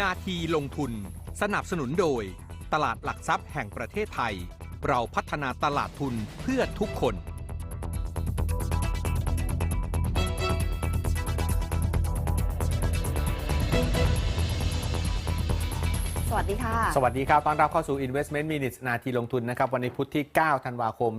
นาทีลงทุน สนับสนุนโดย ตลาดหลักทรัพย์แห่งประเทศไทย เราพัฒนาตลาดทุนเพื่อทุกคน ดีค่ะ สวัสดีครับ ต้อนรับเข้าสู่ Investment Minutes นาทีลงทุนนะครับ วันนี้พุธที่ 9 ธันวาคม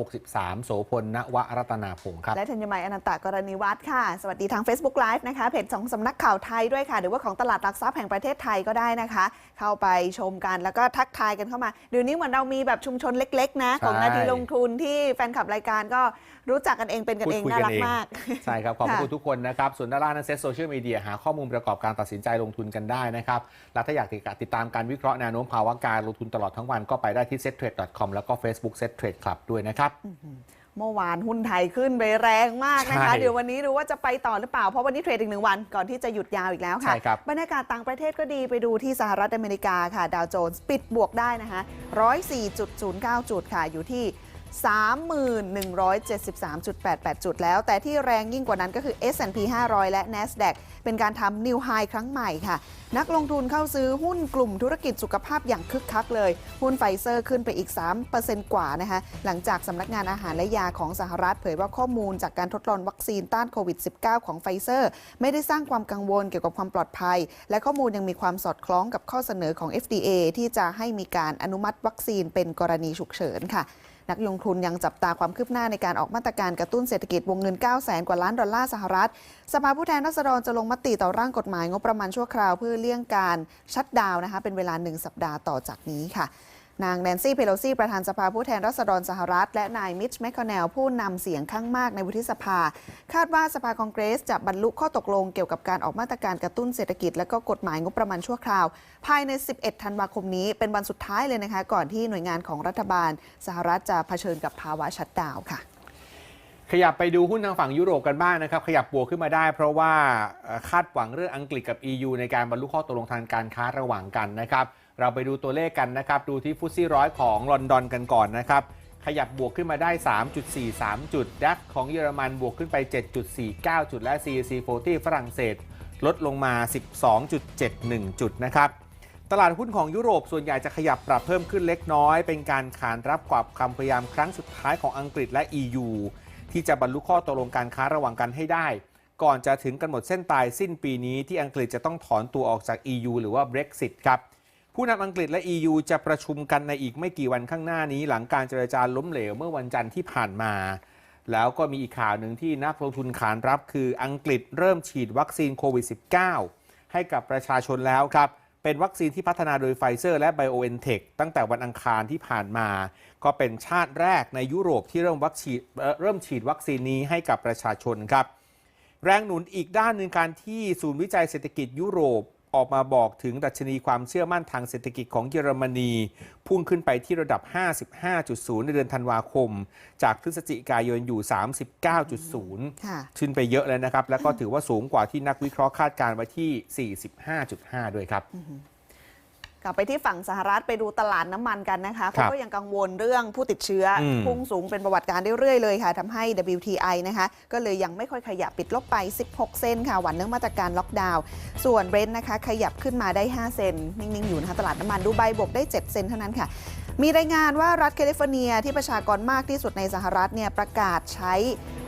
2563 โสพล ณวรัตนาพงศ์ครับ และธัญมัยอนันตกรณีวัฒน์ค่ะ สวัสดีทาง Facebook Live นะคะ เพจสองสำนักข่าวไทยด้วยค่ะ หรือว่าของตลาดหลักทรัพย์แห่งประเทศไทยก็ได้นะคะ เข้าไปชมกันแล้วก็ทักทายกันเข้ามาเดี๋ยวนี้เหมือนเรามีแบบชุมชนเล็ก ๆ นะ ของใช่นาทีลงทุนที่แฟนคลับรายการก็รู้จักกันเองเป็นกันเองพูดคุยน่ากันรักเองมาก ใช่ครับขอบพระค่ะคุณทุกคนนะครับส่วนด้านล่างนั้นเซ็ตโซเชียลมีเดียหาข้อมูลประกอบการตัดสินใจลงทุนกันได้นะครับและถ้าอยากติดตามการวิเคราะห์แนวโน้มภาวะการลงทุนตลอดทั้งวันก็ไปได้ที่ settrade.com แล้วก็ Facebook Set Trade Club ด้วยนะครับเมื่อวานหุ้นไทยขึ้นไปแรงมากนะคะใช่เดี๋ยววันนี้รู้ว่าจะไปต่อหรือเปล่า เพราะวันนี้เทรดอีกหนึ่งวันก่อนที่จะหยุดยาวอีกแล้วค่ะใช่ครับบรรยากาศต่างประเทศก็ดีไปดูที่สหรัฐอเมริกาค่ะ ดาวโจนส์ปิดบวกได้นะคะ 104.09 จุดค่ะ อยู่ที่ 3173.88 จุดแล้ว แต่ที่แรงยิ่งกว่านั้นก็คือ S&P 500 และ NASDAQ เป็นการทำนิวไฮครั้งใหม่ค่ะ นักลงทุนเข้าซื้อหุ้นกลุ่มธุรกิจสุขภาพอย่างคึกคักเลย หุ้นไฟเซอร์ขึ้นไปอีก 3%กว่านะคะ หลังจากสำนักงานอาหารและยาของสหรัฐเผยว่าข้อมูลจากการทดลองวัคซีนต้านโควิด -19 ของไฟเซอร์ ไม่ได้สร้างความกังวลเกี่ยวกับความปลอดภัย และข้อมูลยังมีความสอดคล้องกับข้อเสนอของ FDA ที่จะให้มีการอนุมัติวัคซีนเป็นกรณีฉุกเฉินค่ะ นักลงทุนยังจับตาความคืบหน้าในการออกมาตรการกระตุ้นเศรษฐกิจวงเงิน 9 0 0แสนกว่าล้านดอลลาร์สหรัฐ สภาผู้แทนราษฎรจะลงมติต่อร่างกฎหมายงบประมาณชั่วคราวเพื่อเลี่ยงการชัดดาวน์นะคะเป็นเวลา 1 สัปดาห์ต่อจากนี้ค่ะ นางแนนซี่เพโลซีประธานสภาผู้แทนราษฎรสหรัฐ และนายมิชแมคคอนเนลผู้นำเสียงข้างมากในวุฒิสภา คาดว่าสภาคองเกรสจะบรรลุข้อตกลงเกี่ยวกับการออกมาตรการกระตุ้นเศรษฐกิจ และก็กฎหมายงบประมาณชั่วคราว ภายใน 11 ธันวาคมนี้เป็นวันสุดท้ายเลยนะคะ ก่อนที่หน่วยงานของรัฐบาล สหรัฐจะเผชิญกับภาวะชัดดาวค่ะขยับไปดูหุ้นทางฝั่งยุโรปกันบ้างนะครับ ขยับบวกขึ้นมาได้ เพราะว่าคาดหวังเรื่องอังกฤษกับ EU ในการบรรลุข้อตกลงทางการค้าระหว่างกันนะครับ เราไปดูตัวเลขกันนะครับ ดูที่ฟุตซี่ร้อยของลอนดอนกันก่อนนะครับ ขยับบวกขึ้นมาได้ 3.43 จุดดัคของเยอรมันบวกขึ้นไป 7.49 จุดและ CAC 40ฝรั่งเศส ลดลงมา 12.71 จุดนะครับตลาดหุ้นของยุโรปส่วนใหญ่จะขยับปรับเพิ่มขึ้นเล็กน้อย เป็นการขานรับกวาบคำพยายามครั้งสุดท้ายของอังกฤษและ EU ที่จะบรรลุข้อตกลงการค้าระหว่างกันให้ได้ ก่อนจะถึงกำหนดเส้นตายสิ้นปีนี้ที่อังกฤษจะต้องถอนตัวออกจาก EU หรือว่า Brexit ครับ ผู้นำอังกฤษและ EU จะประชุมกันในอีกไม่กี่วันข้างหน้านี้ หลังการเจรจาล้มเหลวเมื่อวันจันทร์ที่ผ่านมา แล้วก็มีอีกข่าวหนึ่งที่นักลงทุนขานรับ คืออังกฤษเริ่มฉีดวัคซีนโควิด -19 ให้กับประชาชนแล้วครับ เป็นวัคซีนที่พัฒนาโดยไฟเซอร์และ BioNTech ตั้งแต่วันอังคารที่ผ่านมา ก็เป็นชาติแรกในยุโรปที่เริ่มวัคซีนเริ่มฉีดวัคซีนนี้ให้กับประชาชนครับแรงหนุนอีกด้านหนึ่งการที่ศูนย์วิจัยเศรษฐกิจยุโรป ออกมาบอกถึงดัชนีความเชื่อมั่นทางเศรษฐกิจของเยอรมนี พุ่งขึ้นไปที่ระดับ 55.0 ในเดือนธันวาคม จากพฤศจิกายนอยู่ 39.0ค่ะขึ้นไปเยอะเลยนะครับ แล้วก็ถือว่าสูงกว่าที่นักวิเคราะห์คาดการณ์ไว้ที่ 45.5 ด้วยครับ กลับไปที่ฝั่งสหรัฐไปดูตลาดน้ำมันกันนะคะครัเขาบก็ยังกังวลเรื่องผู้ติดเชื้ออมพุ่งสูงเป็นประวัติการเรื่อยๆเลยค่ะทำให้ WTI นะคะก็เลยยังไม่ค่อยขยับปิดลบไป 16 เซนค่ะ หวันเรื่องมาตรการล็อกดาวน์ส่วนเบรนท์นะคะขยับขึ้นมาได้ 5 เซนนิ่ง ๆ อยู่นะคะตลาดน้ำมันดูไบบวกได้ 7 เซนเท่านั้นค่ะ มีรายงานว่ารัฐแคลิฟอร์เนียที่ประชากรมากที่สุดในสหรัฐเนี่ยประกาศใช้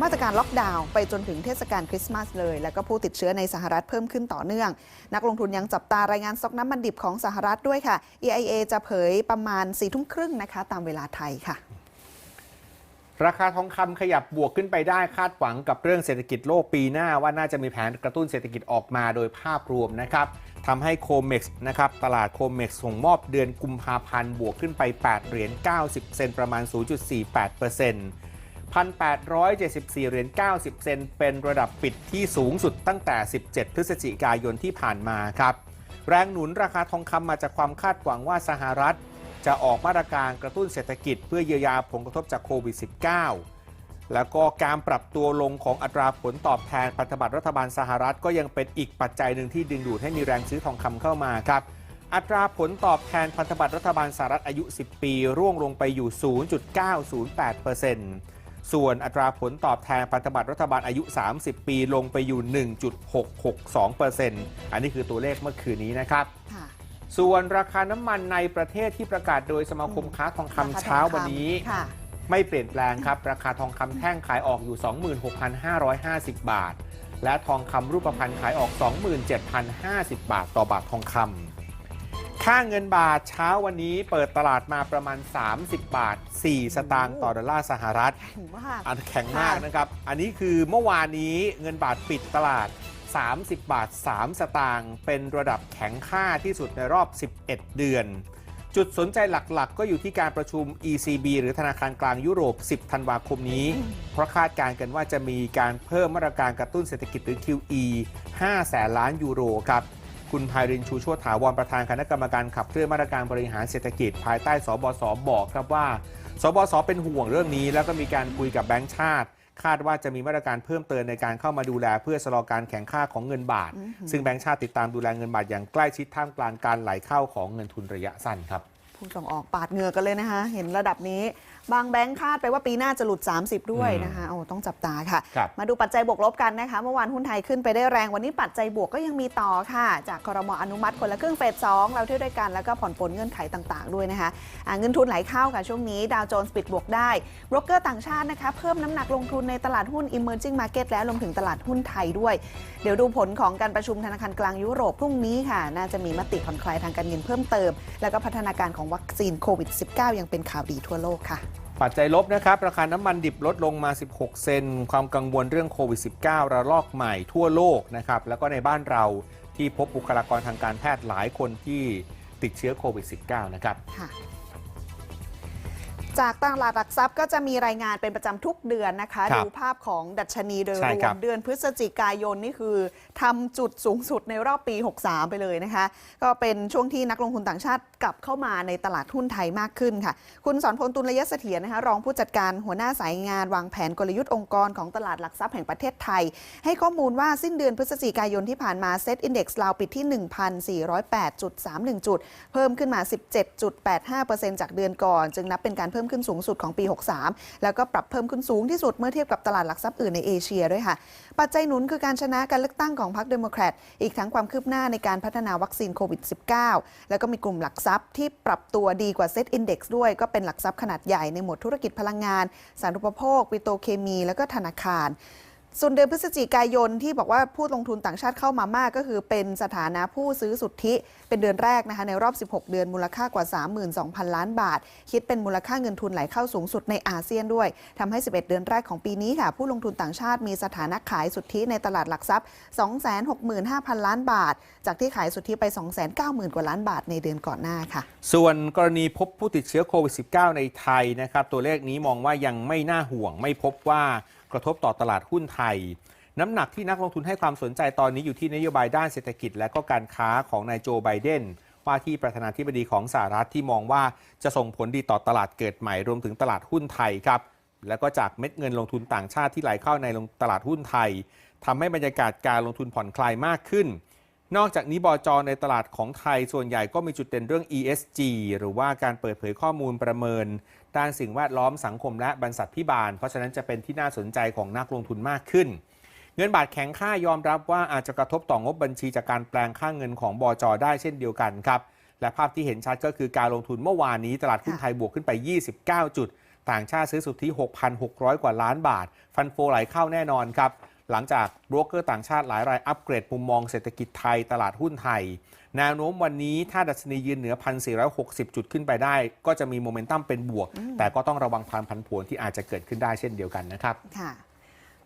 มาตรการล็อกดาวน์ไปจนถึงเทศกาลคริสต์มาสเลย แล้วก็ผู้ติดเชื้อในสหรัฐเพิ่มขึ้นต่อเนื่อง นักลงทุนยังจับตารายงานสต็อกน้ำมันดิบของสหรัฐด้วยค่ะ EIA จะเผยประมาณ4ทุ่มครึ่งนะคะ ตามเวลาไทยค่ะ ราคาทองคำขยับบวกขึ้นไปได้คาดหวังกับเรื่องเศรษฐกิจโลกปีหน้าว่าน่าจะมีแผนกระตุ้นเศรษฐกิจออกมาโดยภาพรวมนะครับทำให้โคเม็กซ์นะครับตลาดโคเม็กซ์ส่งมอบเดือนกุมภาพันธ์บวกขึ้นไป 8 เหรียญ 90 เซนประมาณ 0.48% 1,874 เหรียญ 90 เซนเป็นระดับปิดที่สูงสุดตั้งแต่ 17 พฤศจิกายนที่ผ่านมาครับ แรงหนุนราคาทองคำมาจากความคาดหวังว่าสหรัฐ จะออกมาตรการกระตุ้นเศรษฐกิจ เพื่อเยียวยาผลกระทบจากโควิด -19 แล้วก็การปรับตัวลงของอัตราผลตอบแทนพันธบัตรรัฐบาลสหรัฐก็ยังเป็นอีกปัจจัยหนึ่งที่ดึงดูดให้มีแรงซื้อทองคำเข้ามาครับ อัตราผลตอบแทนพันธบัตรรัฐบาลสหรัฐอายุ 10 ปี ร่วงลงไปอยู่ 0.908%ส่วนอัตราผลตอบแทนพันธบัตรรัฐบาลอายุ 30 ปีลงไปอยู่ 1.662%อันนี้คือตัวเลขเมื่อคืนนี้นะครับค่ะ ส่วนราคาน้ำมันในประเทศที่ประกาศโดยสมาคมค้าทองคำเช้าวันนี้ ค่ะไม่เปลี่ยนแปลงครับ ราคาทองคำแท่งขายออกอยู่ 26,550 บาท และทองคำรูปพรรณขายออก 27,050 บาทต่อบาททองคำค่าเงินบาทเช้าวันนี้เปิดตลาดมาประมาณ 30 บาท 4 สตางค์ต่อดอลลาร์สหรัฐถึงมาก อันแข็งมากนะครับ อันนี้คือเมื่อวานนี้เงินบาทปิดตลาด 30 บาท 3 สตางค์เป็นระดับแข็งค่าที่สุดในรอบ 11 เดือน จุดสนใจหลักๆก็อยู่ที่การประชุม ECB หรือธนาคารกลางยุโรป 10 ธันวาคมนี้ เพราะคาดการณ์กันว่าจะมีการเพิ่มมาตรการกระตุ้นเศรษฐกิจหรือ QE 5แสนล้านยูโรครับคุณไพรินชูโชตถาวรประธานคณะกรรมการขับเคลื่อนมาตรการบริหารเศรษฐกิจ ภายใต้สบสบอกครับว่า สบสเป็นห่วงเรื่องนี้ แล้วก็มีการคุยกับแบงก์ชาติ คาดว่าจะมีมาตรการเพิ่มเติมในการเข้ามาดูแล เพื่อชะลอการแข่งค่าของเงินบาท ซึ่งแบงก์ชาติติดตามดูแลเงินบาทอย่างใกล้ชิดท่ามกลางการไหลเข้าของเงินทุนระยะสั้นครับผู้ส่งออกปาดเหงื่อกันเลยนะคะ เห็นระดับนี้บางแบงค์คาดไปว่าปีหน้าจะหลุด 30 ด้วยนะคะโอ้ต้องจับตาค่ะ ครับ มาดูปัจจัยบวกลบกันนะคะ เมื่อวานหุ้นไทยขึ้นไปได้แรง วันนี้ปัจจัยบวกก็ยังมีต่อค่ะ จากครมอนุมัติคนละครึ่งเฟสสองเราเที่ยวด้วยกันแล้วก็ผ่อนปลนเงื่อนไขต่างๆ ด้วยนะคะอ่าเงินทุนไหลเข้าค่ะช่วงนี้ดาวโจนส์ปิดบวกได้บรกเกอร์ต่างชาตินะคะ เพิ่มน้ำหนักลงทุนในตลาดหุ้น emerging market และรวมถึงตลาดหุ้นไทยด้วย เดี๋ยวดูผลของการประชุมธนาคารกลางยุโรปพรุ่งนี้ค่ะ น่าจะมีมติผ่อนคลายทางการเงินเพิ่มเติม แล้วก็พัฒนาการของวัคซีนโควิด -19 ยังเป็นข่าวดีทั่วโลกค่ะ ปัจจัยลบนะครับ ราคาน้ำมันดิบลดลงมา 16 เซน ความกังวลเรื่องโควิด -19 ระลอกใหม่ทั่วโลกนะครับ แล้วก็ในบ้านเราที่พบบุคลากรทางการแพทย์หลายคนที่ติดเชื้อโควิด -19 นะครับค่ะ จากตลาดหลักทรัพย์ก็จะมีรายงานเป็นประจำทุกเดือนนะคะ ครับดูภาพของดัชนีโดยใช่รวครัมบ เดือนพฤศจิกายนนี่คือทำจุดสูงสุดในรอบปี 63 ไปเลยนะคะ ก็เป็นช่วงที่นักลงทุนต่างชาติกลับเข้ามาในตลาดหุ้นไทยมากขึ้นค่ะ คุณสอนพลตุลยเสถียรนะคะ รองผู้จัดการหัวหน้าสายงานวางแผนกลยุทธ์องค์กรของตลาดหลักทรัพย์แห่งประเทศไทย ให้ข้อมูลว่าสิ้นเดือนพฤศจิกายนที่ผ่านมาเซ็ตอินดี x เราปิดที่ 1,408.31 จุด เพิ่มขึ้นมา 17.85%จากเดือนก่อน จึงนับเป็นการเพิ่มขึ้นสูงสุดของปี 63 แล้วก็ปรับเพิ่มขึ้นสูงที่สุดเมื่อเทียบกับตลาดหลักทรัพย์อื่นในเอเชียด้วยค่ะ ปัจจัยหนุนคือการชนะการเลือกตั้งของพรรคเดโมแครตอีกทั้งความคืบหน้าในการพัฒนาวัคซีนโควิด -19 แล้วก็มีกลุ่มหลักทรัพย์ที่ปรับตัวดีกว่าเซ็ตอินดี x ด้วยก็เป็นหลักทรัพย์ขนาดใหญ่ในหมวดธุรกิจพลังงาน สารุปโภคปิโตเคมี แล้วก็ธนาคาร ส่วนเดือนพฤศจิกายนที่บอกว่าผู้ลงทุนต่างชาติเข้ามามาก ก็คือเป็นสถานะผู้ซื้อสุทธิ เป็นเดือนแรกนะคะในรอบ 16 เดือนมูลค่ากว่า 32,000 ล้านบาท คิดเป็นมูลค่าเงินทุนไหลเข้าสูงสุดในอาเซียนด้วยทำให้ 11 เดือนแรกของปีนี้ค่ะ ผู้ลงทุนต่างชาติมีสถานะขายสุทธิในตลาดหลักทรัพย์ 265,000 ล้านบาท จากที่ขายสุทธิไป 290,000 กว่าล้านบาทในเดือนก่อนหน้าค่ะ ส่วนกรณีพบผู้ติดเชื้อโควิด -19 ในไทยนะครับตัวเลขนี้มองว่ายังไม่น่าห่วงไม่พบว่า กระทบต่อตลาดหุ้นไทย น้ำหนักที่นักลงทุนให้ความสนใจตอนนี้อยู่ที่นโยบายด้านเศรษฐกิจ และก็การค้าของนายโจไบเดนว่าที่ประธานาธิบดีของสหรัฐที่มองว่าจะส่งผลดีต่อตลาดเกิดใหม่รวมถึงตลาดหุ้นไทยครับแล้วก็จากเม็ดเงินลงทุนต่างชาติที่ไหลเข้าในตลาดหุ้นไทยทำให้บรรยากาศการลงทุนผ่อนคลายมากขึ้น นอกจากนี้บจในตลาดของไทยส่วนใหญ่ก็มีจุดเด่นเรื่อง ESG หรือว่าการเปิดเผยข้อมูลประเมิน ด้านสิ่งแวดล้อมสังคมและบรรษัทพิบาล เพราะฉะนั้นจะเป็นที่น่าสนใจของนักลงทุนมากขึ้น เงินบาทแข็งค่ายอมรับว่าอาจจะกระทบต่องบบัญชีจากการแปลงค่าเงินของบจได้เช่นเดียวกันครับ และภาพที่เห็นชัดก็คือการลงทุนเมื่อวานนี้ตลาดหุ้นไทยบวกขึ้นไป 29 จุด ต่างชาติซื้อสุทธิ 6,600 กว่าล้านบาท ฟันโฟไหลเข้าแน่นอนครับ หลังจากโบรกเกอร์ต่างชาติหลายรายอัปเกรดมุมมองเศรษฐกิจไทยตลาดหุ้นไทย แนวโน้มวันนี้ถ้าดัชนียืนเหนือ 1,460 จุดขึ้นไปได้ ก็จะมีโมเมนตัมเป็นบวก แต่ก็ต้องระวังพันผันผวนที่อาจจะเกิดขึ้นได้เช่นเดียวกันนะครับค่ะ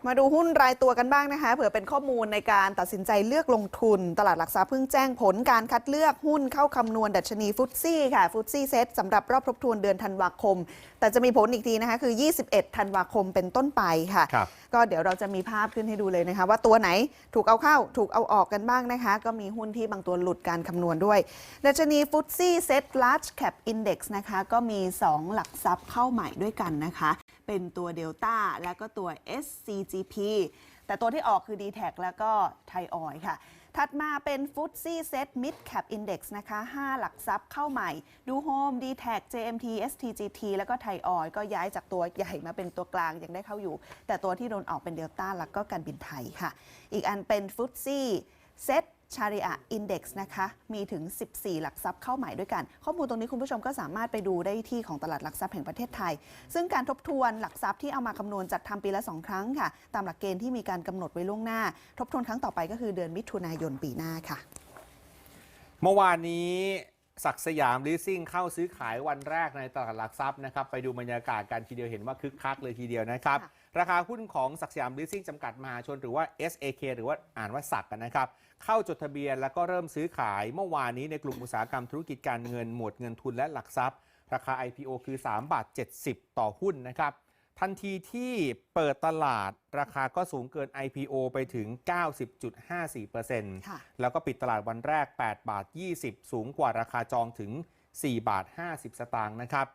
มาดูหุ้นรายตัวกันบ้างนะคะ เผื่อเป็นข้อมูลในการตัดสินใจเลือกลงทุน ตลาดหลักทรัพย์เพิ่งแจ้งผลการคัดเลือกหุ้นเข้าคำนวณดัชนีฟุตซี่ค่ะฟุตซี่เซตสำหรับรอบทบทวนเดือนธันวาคม แต่จะมีผลอีกทีนะคะ คือ 21 ธันวาคมเป็นต้นไปค่ะครับก็เดี๋ยวเราจะมีภาพขึ้นให้ดูเลยนะคะ ว่าตัวไหนถูกเอาเข้าถูกเอาออกกันบ้างนะคะ ก็มีหุ้นที่บางตัวหลุดการคำนวณด้วย ดัชนีฟุตซี่เซต large cap index นะคะก็มี 2 หลักทรัพย์เข้าใหม่ด้วยกันนะคะ เป็นตัวเดลต้าและก็ตัว SCGP แต่ตัวที่ออกคือ d t แทแล้วก็ไทยออยค่ะ ถัดมาเป็นฟุตซี่เซ็ตมิดแคปอินเด็กซ์นะคะ 5 หลักทรัพย์เข้าใหม่ ดูโฮม d t แท JMT STGT แล้วก็ไทยออยก็ย้ายจากตัวใหญ่มาเป็นตัวกลางยังได้เข้าอยู่ แต่ตัวที่โดนออกเป็นเดลต้าแล้วก็การบินไทยค่ะ อีกอันเป็นฟุตซี่เซ็ต ชาริอะอินเด็กซ์นะคะ มีถึง 14 หลักทรัพย์เข้าใหม่ด้วยกัน ข้อมูลตรงนี้คุณผู้ชมก็สามารถไปดูได้ที่ของตลาดหลักทรัพย์แห่งประเทศไทย ซึ่งการทบทวนหลักทรัพย์ที่เอามาคำนวณจัดทำปีละ 2 ครั้งค่ะ ตามหลักเกณฑ์ที่มีการกำหนดไว้ล่วงหน้า ทบทวนครั้งต่อไปก็คือเดือนมิถุนายนปีหน้าค่ะ เมื่อวานนี้ศักดิ์สยามลิสซิ่งเข้าซื้อขายวันแรกในตลาดหลักทรัพย์นะครับ ไปดูบรรยากาศกันทีเดียวเห็นว่าคึกคักเลยทีเดียวนะครับค่ะ ราคาหุ้นของศักสยามลิสซิ่งจำกัดมหาชนหรือว่า SAK หรือว่าอ่านว่าสักกันนะครับ เข้าจดทะเบียนแล้วก็เริ่มซื้อขายเมื่อวานนี้ในกลุ่มอุตสาหกรรมธุรกิจการเงินหมวดเงินทุนและหลักทรัพย์ ราคา IPO คือ3บาท70 ต่อหุ้นนะครับ ทันทีที่เปิดตลาดราคาก็สูงเกิน IPO ไปถึง 90.54%ค่ะแล้วก็ปิดตลาดวันแรก8บาท20 สูงกว่าราคาจองถึง4บาท50 สตางค์นะครับ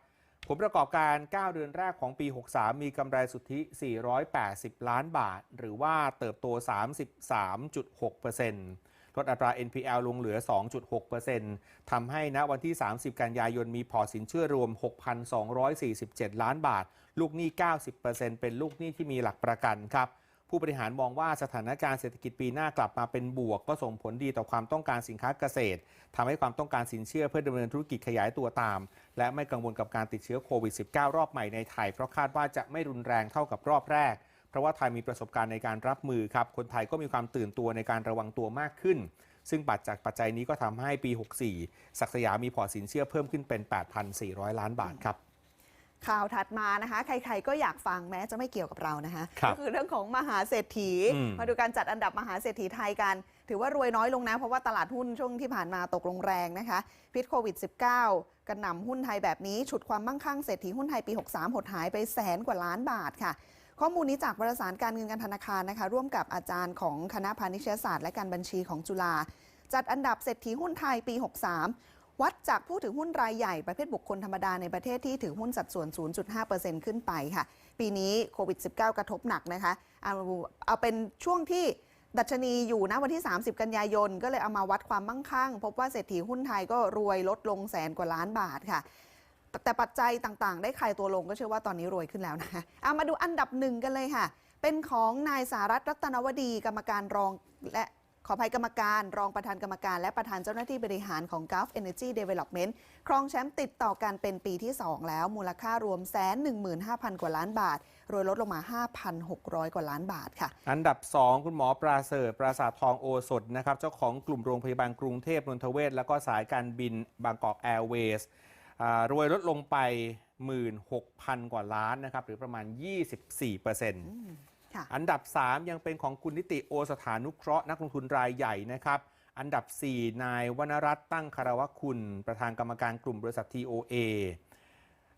ผลประกอบการ 9 เดือนแรกของปี 63 มีกำไรสุทธิ 480 ล้านบาท หรือว่าเติบโต 33.6%ลดอัตรา NPL ลงเหลือ 2.6%ทำให้ณวันที่ 30 กันยายนมีพอสินเชื่อรวม 6,247 ล้านบาท ลูกหนี้ 90%เป็นลูกหนี้ที่มีหลักประกันครับ ผู้บริหารมองว่าสถานการณ์เศรษฐกิจปีหน้ากลับมาเป็นบวก ก็ส่งผลดีต่อความต้องการสินค้าเกษตรทำให้ความต้องการสินเชื่อเพื่อดำเนินธุรกิจขยายตัวตาม และไม่กังวลกับการติดเชื้อโควิด -19 รอบใหม่ในไทย เพราะคาดว่าจะไม่รุนแรงเท่ากับรอบแรก เพราะว่าไทยมีประสบการณ์ในการรับมือครับคนไทยก็มีความตื่นตัวในการระวังตัวมากขึ้น ซึ่งปัจจากปัจจัยนี้ก็ทำให้ปี 64 ศักดิ์สยามมีพอสินเชื่อเพิ่มขึ้นเป็น 8,400 ล้านบาทครับ ข่าวถัดมานะคะ ใครๆก็อยากฟังแม้จะไม่เกี่ยวกับเรานะคะครับก็คือเรื่องของมหาเศรษฐี อืม มาดูการจัดอันดับมหาเศรษฐีไทยกัน ถือว่ารวยน้อยลงนะ เพราะว่าตลาดหุ้นช่วงที่ผ่านมาตกลงแรงนะคะ พิษโควิด -19 กระหน่ำหุ้นไทยแบบนี้ ฉุดความมั่งคั่งเศรษฐีหุ้นไทยปี 63 หดหายไปแสนกว่าล้านบาทค่ะ ข้อมูลนี้จากบริษัทการเงินการธนาคารนะคะ ร่วมกับอาจารย์ของคณะพาณิชยศาสตร์และการบัญชีของจุฬาจัดอันดับเศรษฐีหุ้นไทยปี 63 วัดจากผู้ถือหุ้นรายใหญ่ประเภทบุคคลธรรมดาในประเทศที่ถือหุ้นสัดส่วน 0.5%ขึ้นไปค่ะ ปีนี้โควิด -19 กระทบหนักนะคะ เอาเอาเป็นช่วงที่ดัชนีอยู่นะวันที่ 30 กันยายน ก็เลยเอามาวัดความมั่งคั่ง พบว่าเศรษฐีหุ้นไทยก็รวยลดลงแสนกว่าล้านบาทค่ะ แต่ปัจจัยต่างๆ ได้คลายตัวลงก็เชื่อว่าตอนนี้รวยขึ้นแล้วนะคะเอามาดูอันดับหนึ่งกันเลยค่ะ เป็นของนายสารัตรัตนวดีกรรมการรองและ ขออภัยกรรมการ รองประธานกรรมการ และประธานเจ้าหน้าที่บริหารของ Gulf Energy Development ครองแชมป์ติดต่อกันเป็นปีที่ 2 แล้ว มูลค่ารวมแสน15,000 กว่าล้านบาท รวยลดลงมา 5,600 กว่าล้านบาทค่ะ อันดับ 2 คุณหมอปราเสริฐปราสาททองโอสถนะครับเจ้าของกลุ่มโรงพยาบาลกรุงเทพนนทเวศแล้วก็สายการบินบางกอกแอร์เวย์สรวยลดลงไป 16,000 กว่าล้านนะครับหรือประมาณ 24%ค่ะ อันดับ 3 ยังเป็นของคุณนิติโอสถานุเคราะห์นักลงทุนรายใหญ่นะครับ อันดับ 4 นายวรรณรัตน์ตั้งคารวะคุณ ประธานกรรมการกลุ่มบริษัท TOA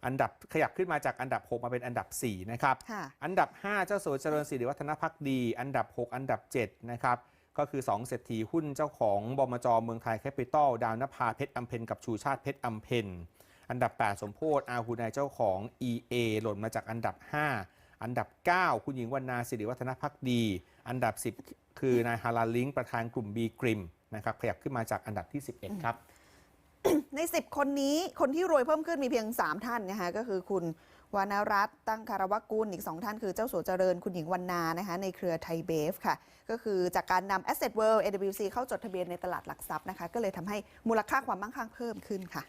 อันดับขยับขึ้นมาจากอันดับ 6 มาเป็นอันดับ 4 นะครับค่ะอันดับ 5 เจ้าสัวเจริญสิริวัฒนพักดี อันดับ 6 อันดับ 7 นะครับ ก็คือ 2 เศรษฐีหุ้นเจ้าของบมจเมืองไทยแคปิตอลดาวนภาเพชรอำเพ็ญกับชูชาติเพชรอำเพ็ญอันดับ 8 สมโพธอาหูนายเจ้าของ EA หล่นมาจากอันดับ 5 อันดับ 9 คุณหญิงวรรณาสิริวัฒนพักดี อันดับ 10 คือนายฮาราลิงประธานกลุ่ม B กริมนะครับขยับขึ้นมาจากอันดับที่ 11 ครับ ใน 10 คนนี้คนที่รวยเพิ่มขึ้นมีเพียง 3 ท่านนะคะก็คือคุณวรรณรัตตั้งคารวกุลอีก 2 ท่านคือเจ้าสัวเจริญคุณหญิงวรรณานะคะในเครือไทยเบฟค่ะ ก็คือจากการนำ Asset World AWC เข้าจดทะเบียนในตลาดหลักทรัพย์นะคะ ก็เลยทำให้มูลค่าความมั่งคั่งเพิ่มขึ้นค่ะ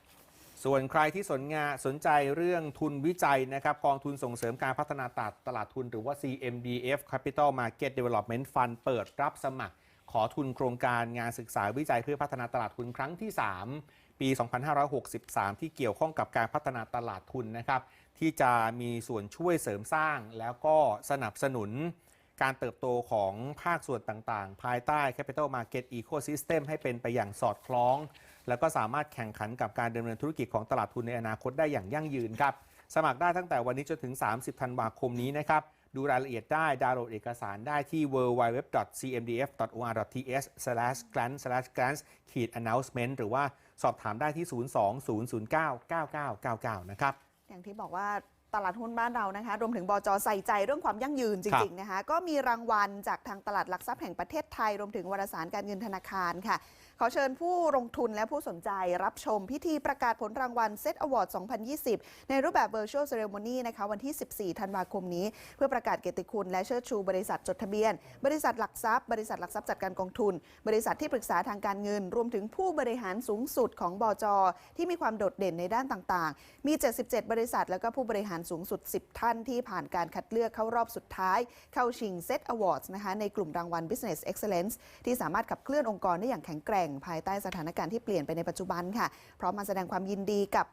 ส่วนใครที่สนงาสนใจเรื่องทุนวิจัยนะครับกองทุนส่งเสริมการพัฒนาตลาดตลาดทุนหรือว่า CMDF Capital Market Development Fund เปิดรับสมัคร ขอทุนโครงการงานศึกษาวิจัยเพื่อพัฒนาตลาดทุนครั้งที่ 3 ปี 2563 ที่เกี่ยวข้องกับการพัฒนาตลาดทุนนะครับ ที่จะมีส่วนช่วยเสริมสร้าง แล้วก็สนับสนุนการเติบโตของภาคส่วนต่างๆ ภายใต้ Capital Market Ecosystem ให้เป็นไปอย่างสอดคล้อง แล้วก็สามารถแข่งขันกับการดำเนินธุรกิจของตลาดทุนในอนาคตได้อย่างยั่งยืนครับ สมัครได้ตั้งแต่วันนี้จนถึง 30 ธันวาคมนี้นะครับ ดูรายละเอียดได้ดาวน์โหลดเอกสารได้ที่ www.cmdf.or.th/grants/grants-announcement หรือว่าสอบถามได้ที่ 02-009-9999 นะครับ อย่างที่บอกว่าตลาดหุ้นบ้านเรานะคะ รวมถึงบจใส่ใจเรื่องความยั่งยืนจริงๆนะคะ ก็มีรางวัลจากทางตลาดหลักทรัพย์แห่งประเทศไทย รวมถึงวารสารการเงินธนาคารค่ะ ขอเชิญผู้ลงทุนและผู้สนใจรับชมพิธีประกาศผลรางวัล Set Award 2020 ในรูปแบบ Virtual Ceremony นะคะวันที่ 14 ธันวาคมนี้ เพื่อประกาศเกียรติคุณและเชิดชูบริษัทจดทะเบียน บริษัทหลักทรัพย์ บริษัทหลักทรัพย์จัดการกองทุน บริษัทที่ปรึกษาทางการเงิน รวมถึงผู้บริหารสูงสุดของบจ ที่มีความโดดเด่นในด้านต่างๆ มี 77 บริษัท แล้วก็ผู้บริหารสูงสุด 10 ท่านที่ผ่านการคัดเลือกเข้ารอบสุดท้าย เข้าชิง Set Awards นะคะในกลุ่มรางวัล Business Excellence ที่สามารถขับเคลื่อนองค์กรได้อย่างแข็งแกร่งภายใต้สถานการณ์ที่เปลี่ยนไปในปัจจุบันค่ะ พร้อมมาแสดงความยินดีกับ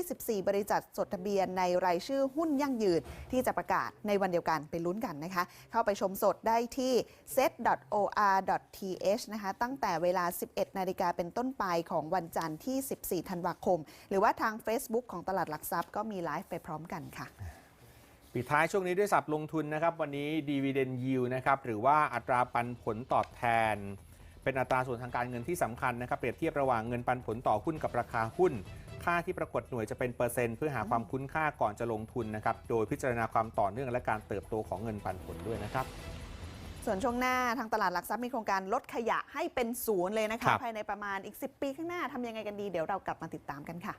124 บริษัทจดทะเบียนในรายชื่อหุ้นยั่งยืนที่จะประกาศในวันเดียวกันไปลุ้นกันนะคะ เข้าไปชมสดได้ที่ set.or.th นะคะ ตั้งแต่เวลา 11 นาฬิกาเป็นต้นไปของวันจันทร์ที่ 14 ธันวาคม หรือว่าทาง Facebook ของตลาดหลักทรัพย์ก็มีไลฟ์ไปพร้อมกันค่ะปิดท้ายช่วงนี้ด้วยสับลงทุนนะครับ วันนี้ Dividend Yield นะครับ หรือว่าอัตราปันผลตอบแทน เป็นอัตราส่วนทางการเงินที่สำคัญนะครับเปรียบเทียบระหว่างเงินปันผลต่อหุ้นกับราคาหุ้น ค่าที่ปรากฏหน่วยจะเป็นเปอร์เซ็นต์เพื่อหาความคุ้นค่าก่อนจะลงทุนนะครับโดยพิจารณาความต่อเนื่องและการเติบโตของเงินปันผลด้วยนะครับส่วนช่วงหน้าทางตลาดหลักทรัพย์มีโครงการลดขยะให้เป็นศูนย์เลยนะครัคะบภายในประมาณอีก 10 ปีข้างหน้าทำยังไงกันดี เดี๋ยวเรากลับมาติดตามกันค่ะ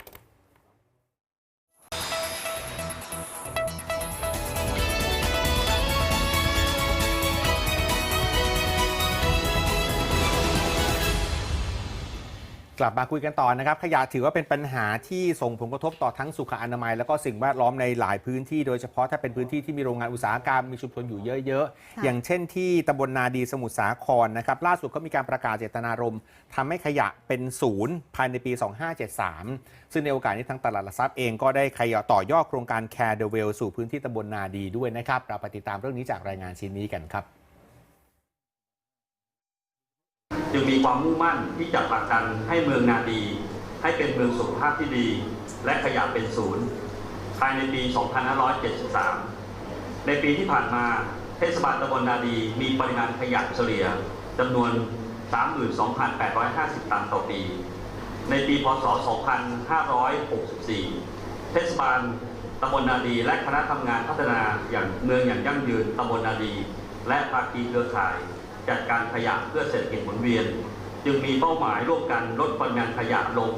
กลับมาคุยกันต่อนะครับ ขยะถือว่าเป็นปัญหาที่ส่งผลกระทบต่อทั้งสุขอนามัย แล้วก็สิ่งแวดล้อมในหลายพื้นที่ โดยเฉพาะถ้าเป็นพื้นที่ที่มีโรงงานอุตสาหกรรมมีชุมชนอยู่เยอะค่ะๆอย่างเช่นที่ตำบลนาดีสมุทรสาครนะครับ ล่าสุดก็มีการประกาศเจตนารมณ์ทำให้ขยะเป็นศูนย์ภายในปี 2573 ซึ่งในโอกาสนี้ทางตลาดหลักทรัพย์เองก็ได้ขยะต่อยอดโครงการ Care the Well สู่พื้นที่ตำบลนาดีด้วยนะครับเราไปติดตามเรื่องนี้จากรายงานชิ้นนี้กันครับ จึงมีความมุ่งมั่นที่จะผลักดันให้เมืองนาดี ให้เป็นเมืองสุขภาพที่ดี และขยะเป็นศูนย์ภายในปี 2573 ในปีที่ผ่านมาเทศบาลตำบลนาดีมีปริมาณขยะเฉลี่ยจำนวน 32,850 ตันต่อปี ในปี พศ 2564 เทศบาลตำบลนาดีและคณะทำงานพัฒนาอย่างเมืองอย่างยั่งยืนตำบลนาดี และภาคีเครือข่าย จัดการขยะเพื่อเศรษฐกิจหมุนเวียน จึงมีเป้าหมายร่วมกันลดปริมาณขยะลง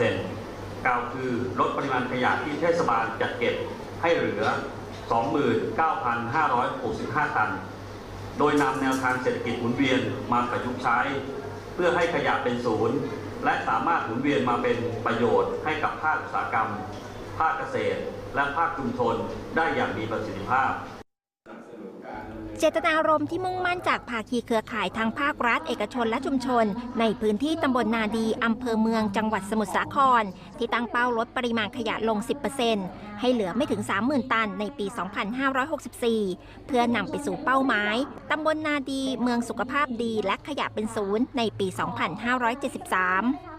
10%กล่าวคือลดปริมาณขยะที่เทศบาลจัดเก็บให้เหลือ 29,565 ตัน โดยนำแนวทางเศรษฐกิจหมุนเวียนมาประยุกต์ใช้ เพื่อให้ขยะเป็นศูนย์ และสามารถหมุนเวียนมาเป็นประโยชน์ให้กับภาคอุตสาหกรรม ภาคเกษตร และภาคชุมชนได้อย่างมีประสิทธิภาพ เจตนารมณ์ที่มุ่งมั่นจากภาคีเครือข่ายทางภาครัฐ เอกชนและชุมชน ในพื้นที่ตำบลนาดีอำเภอเมืองจังหวัดสมุทรสาคร ที่ตั้งเป้าลดปริมาณขยะลง 10%ให้เหลือไม่ถึง 30,000 ตันในปี 2564 เพื่อนำไปสู่เป้าหมายตำบลนาดีเมืองสุขภาพดีและขยะเป็นศูนย์ในปี 2573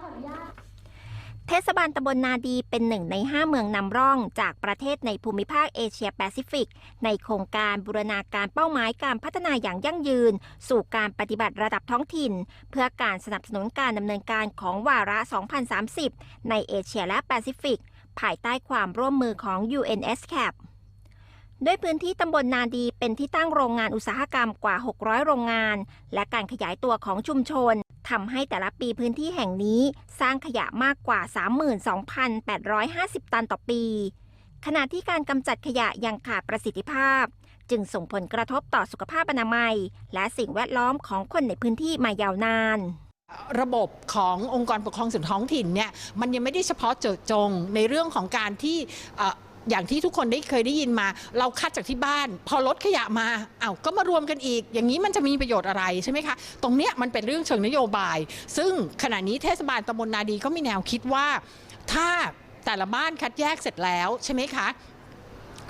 เทศบาลตำบลนาดีเป็นหนึ่งใน 5 เมืองนำร่องจากประเทศในภูมิภาคเอเชียแปซิฟิก ในโครงการบูรณาการเป้าหมายการพัฒนาอย่างยั่งยืน สู่การปฏิบัติระดับท้องถิ่น เพื่อการสนับสนุนการดำเนินการของวาระ 2030 ในเอเชียและแปซิฟิก ภายใต้ความร่วมมือของ UNSCAP ด้วยพื้นที่ตำบลนาดีเป็นที่ตั้งโรงงานอุตสาหกรรมกว่า 600 โรงงาน และการขยายตัวของชุมชนทำให้แต่ละปีพื้นที่แห่งนี้สร้างขยะมากกว่า 32,850 ตันต่อปี ขณะที่การกำจัดขยะยังขาดประสิทธิภาพ จึงส่งผลกระทบต่อสุขภาพอนามัย และสิ่งแวดล้อมของคนในพื้นที่มายาวนานระบบขององค์กรปกครองส่วนท้องถิ่นเนี่ยมันยังไม่ได้เฉพาะเจาะจงในเรื่องของการที่ อย่างที่ทุกคนได้เคยได้ยินมา เราคัดจากที่บ้าน พอลดขยะมาเอา้าก็มารวมกันอีก อย่างนี้มันจะมีประโยชน์อะไรใช่ไหมคะตรงเนี้ยมันเป็นเรื่องเชิงนโยบาย ซึ่งขณะนี้เทศบาลตำบลนาดีก็มีแนวคิดว่า ถ้าแต่ละบ้านคัดแยกเสร็จแล้วใช่ไหมคะ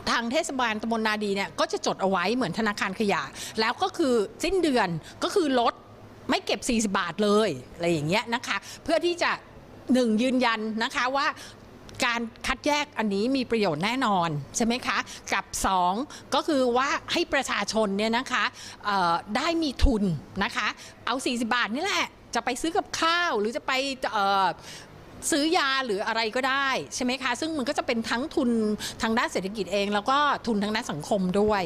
ทางเทศบาลตำบลนาดีเนี่ยก็จะจดเอาไว้เหมือนธนาคารขยะ แล้วก็คือสิ้นเดือนก็คือลดไม่เก็บ 40 บาทเลยอะไรอย่างเงี้ยนะคะ เพื่อที่จะหนึ่งยืนยันนะคะว่า การคัดแยกอันนี้มีประโยชน์แน่นอนใช่ไหมคะ กับ 2 ก็คือว่าให้ประชาชนเนี่ยนะคะได้มีทุนนะคะ เอา 40 บาทนี่แหละ จะไปซื้อกับข้าวหรือจะไปซื้อยาหรืออะไรก็ได้ใช่ไหมคะ ซึ่งมันก็จะเป็นทั้งทุนทางด้านเศรษฐกิจเอง แล้วก็ทุนทางด้านสังคมด้วย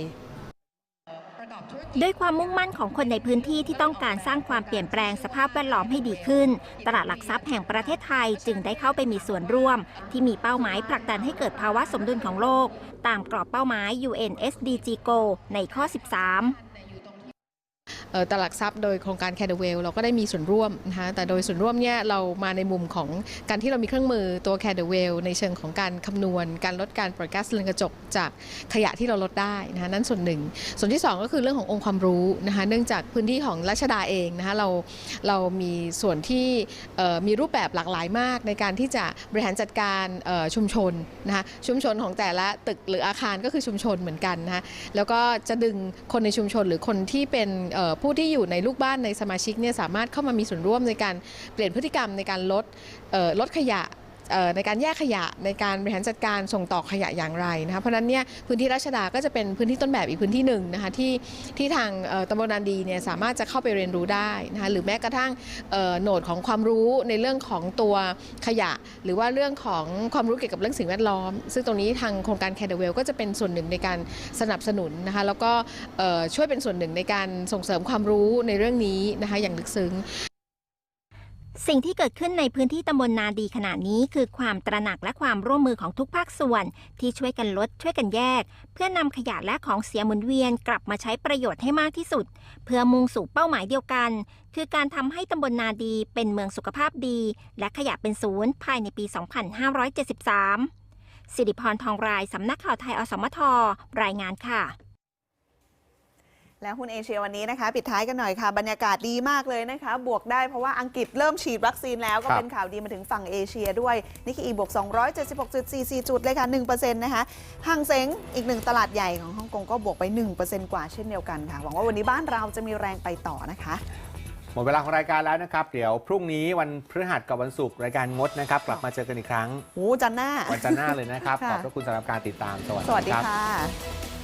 ด้วยความมุ่งมั่นของคนในพื้นที่ที่ต้องการสร้างความเปลี่ยนแปลงสภาพแวดล้อมให้ดีขึ้น ตลาดหลักทรัพย์แห่งประเทศไทยจึงได้เข้าไปมีส่วนร่วม ที่มีเป้าหมายผลักดันให้เกิดภาวะสมดุลของโลก ตามกรอบเป้าหมาย UN SDG Go ในข้อ 13 ตลาดหลักทรัพย์โดยโครงการ c a d e w e l l เราก็ได้มีส่วนร่วมนะคะแต่โดยส่วนร่วมเนี่ยเรามาในมุมของการที่เรามีเครื่องมือตัว c a d e w e l l ในเชิงของการคำนวณ การลดการปล่อยก๊าซเรือนกระจกจากขยะที่เราลดได้นะคะนั่นส่วนหนึ่ง ส่วนที่ 2 ก็คือเรื่องขององค์ความรู้นะคะเนื่องจากพื้นที่ของรัชดาเองนะคะเราเรามีส่วนที่มีรูปแบบหลากหลายมาก ในการที่จะบริหารจัดการชุมชนนะคะชุมชนของแต่ละตึกหรืออาคารก็คือชุมชนเหมือนกันนะคะแล้วก็จะดึงคนในชุมชนหรือคนที่เป็นผู้ที่อยู่ในลูกบ้านในสมาชิกเนี่ยสามารถเข้ามามีส่วนร่วมในการเปลี่ยนพฤติกรรมในการลดลดขยะ ในการแยกขยะในการบริหารจัดการส่งต่อขยะอย่างไรนะคะเพราะนั้นเนี่ยพื้นที่ราชดาก็จะเป็นพื้นที่ต้นแบบอีกพื้นที่หนึ่งนะคะที่ที่ทางตำบลนันดีเนี่ยสามารถจะเข้าไปเรียนรู้ได้นะคะหรือแม้กระทั่งโหนดของความรู้ในเรื่องของตัวขยะ หรือว่าเรื่องของความรู้เกี่ยวกับเรื่องสิ่งแวดล้อม ซึ่งตรงนี้ทางโครงการแคดเวลก็จะเป็นส่วนหนึ่งในการสนับสนุนนะคะแล้วก็ช่วยเป็นส่วนหนึ่งในการส่งเสริมความรู้ในเรื่องนี้นะคะอย่างลึกซึ้ง สิ่งที่เกิดขึ้นในพื้นที่ตำบลนาดีขณะนี้คือความตระหนักและความร่วมมือของทุกภาคส่วน ที่ช่วยกันลดช่วยกันแยก เพื่อนำขยะและของเสียหมุนเวียนกลับมาใช้ประโยชน์ให้มากที่สุด เพื่อมุ่งสู่เป้าหมายเดียวกัน คือการทำให้ตำบลนาดีเป็นเมืองสุขภาพดี และขยะเป็นศูนย์ภายในปี 2573 สิริพรทองรายสำนักข่าวไทยอสมทรายงานค่ะ แล้วหุ้นเอเชียวันนี้นะคะ ปิดท้ายกันหน่อยค่ะ บรรยากาศดีมากเลยนะคะ บวกได้เพราะว่าอังกฤษเริ่มฉีดวัคซีนแล้วก็ครับเป็นข่าวดีมาถึงฝั่งเอเชียด้วยนิกเกอีบวก 276.44 จุดเลยค่ะ 1%นะคะห่างเซ็งอีกหนึ่งตลาดใหญ่ของฮ่องกงก็บวกไป 1%กว่าเช่นเดียวกันค่ะ หวังว่าวันนี้บ้านเราจะมีแรงไปต่อนะคะหมดเวลาของรายการแล้วนะครับ เดี๋ยวพรุ่งนี้วันพฤหัสกับวันศุกร์รายการงดนะครับ กลับมาเจอกันอีกครั้งโอ้จันหน้าวันจันทร์หน้าเลยนะครับค่ะขอบพระคุณสำหรับการติดตามสวัสสวัสดีดีครับค่ะ